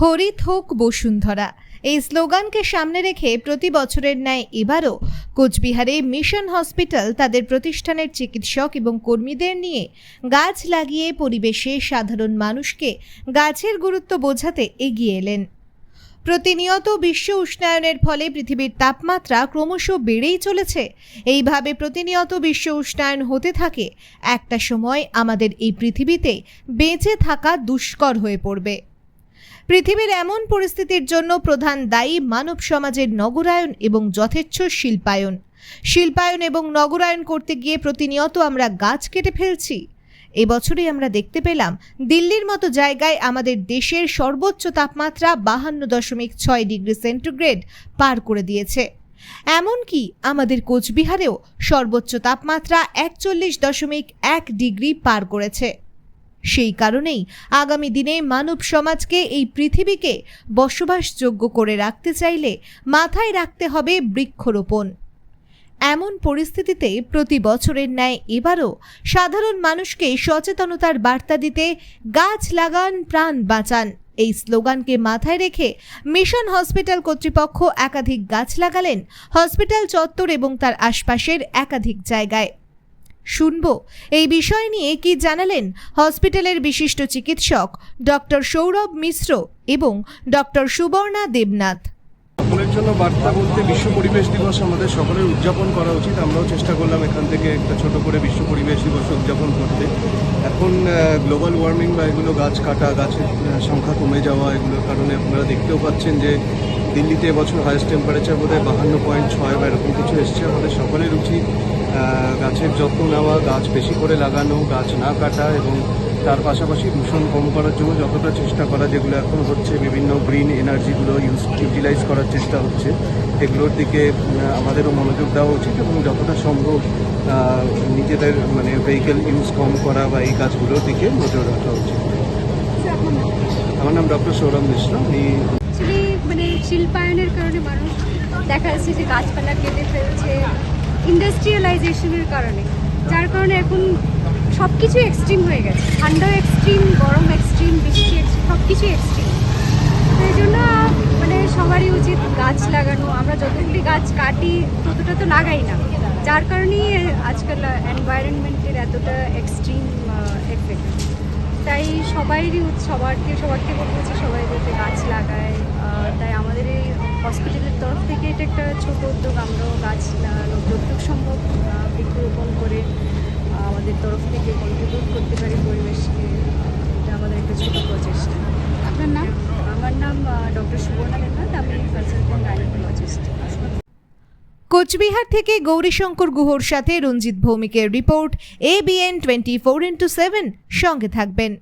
হরিত হোক বসুন্ধরা। এই স্লোগানকে সামনে রেখে প্রতি বছরের ন্যায় এবারও কোচবিহারে মিশন হসপিটাল তাদের প্রতিষ্ঠানের চিকিৎসক এবং কর্মীদের নিয়ে গাছ লাগিয়ে পরিবেশে সাধারণ মানুষকে গাছের গুরুত্ব বোঝাতে এগিয়ে এলেন। প্রতিনিয়ত বিশ্ব উষ্ণায়নের ফলে পৃথিবীর তাপমাত্রা ক্রমশ বেড়েই চলেছে। এইভাবে প্রতিনিয়ত বিশ্ব উষ্ণায়ন হতে থাকে। একটা সময় আমাদের এই পৃথিবীতে বেঁচে থাকা দুষ্কর হয়ে পড়বে। পৃথিবীর এমন পরিস্থিতির জন্য প্রধান দায়ী মানব সমাজের নগরায়ন এবং যথেচ্ছ শিল্পায়ন। শিল্পায়ন এবং নগরায়ন করতে গিয়ে প্রতিনিয়ত আমরা গাছ কেটে ফেলছি। এবছরই আমরা দেখতে পেলাম, দিল্লির মতো জায়গায় আমাদের দেশের সর্বোচ্চ তাপমাত্রা বাহান্ন দশমিক ছয় ডিগ্রি সেন্টিগ্রেড পার করে দিয়েছে। এমনকি আমাদের কোচবিহারেও সর্বোচ্চ তাপমাত্রা একচল্লিশ দশমিক এক ডিগ্রি পার করেছে। সেই কারণেই আগামী দিনে মানব সমাজকে এই পৃথিবীকে বসবাসযোগ্য করে রাখতে চাইলে মাথায় রাখতে হবে বৃক্ষরোপণ। এমন পরিস্থিতিতে প্রতি বছরের ন্যায় এবারও সাধারণ মানুষকে সচেতনতার বার্তা দিতে গাছ লাগান, প্রাণ বাঁচান। এই স্লোগানকে মাথায় রেখে মিশন হসপিটাল কর্তৃপক্ষ একাধিক গাছ লাগালেন হসপিটাল চত্বর এবং তার আশপাশের একাধিক জায়গায়। শুনব। এই বিষয় নিয়ে কি জানালেন হসপিটালের বিশিষ্ট চিকিৎসক ডক্টর সৌরভ মিশ্র এবং ডক্টর সুবর্ণা দেবনাথ। সকলের জন্য বার্তা বলতে বিশ্ব পরিবেশ দিবস আমাদের সকলের উদযাপন করা উচিত। আমরাও চেষ্টা করলাম এখান থেকে একটা ছোট করে বিশ্ব পরিবেশ দিবস উদযাপন করতে। এখন গ্লোবাল ওয়ার্মিং বা এগুলো গাছ কাটা, গাছের সংখ্যা কমে যাওয়া, এগুলোর কারণে আপনারা দেখতেও পাচ্ছেন যে দিল্লিতে এবছর হায়েস্ট টেম্পারেচার বোধহয় বাহান্ন পয়েন্ট ছয় বা এরকম কিছু এসছে। আমাদের সকলের উচিত গাছের যত্ন নেওয়া গাছ বেশি করে লাগানো গাছ না কাটা এবং তার পাশাপাশি দূষণ কম করার জন্য যতটা চেষ্টা করা যেগুলো এখন হচ্ছে বিভিন্ন গ্রিন এনার্জিগুলো ইউজ ইউটিলাইজ করার চেষ্টা হচ্ছে এগুলোর দিকে আমাদেরও মনোযোগ দেওয়া উচিত এবং যতটা সম্ভব নিজেদের মানে ভেহিকেল ইউজ কম করা বা এই কাজগুলোর দিকে নজর রাখা উচিত। আমার নাম ডক্টর সৌরভ মিশ্র। আমি মানে শিল্পায়নের কারণে মানুষ দেখা যাচ্ছে যে গাছপালা কেটে ফেলছে ইন্ডাস্ট্রিয়ালাইজেশনের কারণে, যার কারণে এখন সব কিছু এক্সট্রিম হয়ে গেছে। ঠান্ডাও এক্সট্রিম গরম এক্সট্রিম বৃষ্টি এক্সট্রিম সব কিছু এক্সট্রিম তো এই জন্য মানে সবারই উচিত গাছ লাগানো। আমরা যতগুলি গাছ কাটি, ততটা তো লাগাই না। যার কারণেই আজকাল এনভায়রনমেন্টের এতটা এক্সট্রিম এফেক্ট তাই সবাইরই সবারকে সবারকে বলতে যে সবাই যাতে গাছ লাগায় তাই আমাদের এই হসপিটালের তরফ থেকে এটা একটা ছোট উদ্যোগ। আমরাও গাছ লাগানো যতটুকু সম্ভব বৃক্ষরোপণ করে আমাদের তরফ থেকে কন্ট্রিবিউট করতে পারি পরিবেশকে এটা আমাদের একটা ছোট প্রচেষ্টা। আপনার নাম? আমার নাম ডক্টর সুবর্ণা দেবনাথ আমি কনসালটেন্ট গাইনোকোলজিস্ট কোচবিহার থেকে গৌরীশঙ্কর গুহর সাথে Ranjit ভৌমিকের report ABN twenty four into seven সঙ্গে থাকবেন।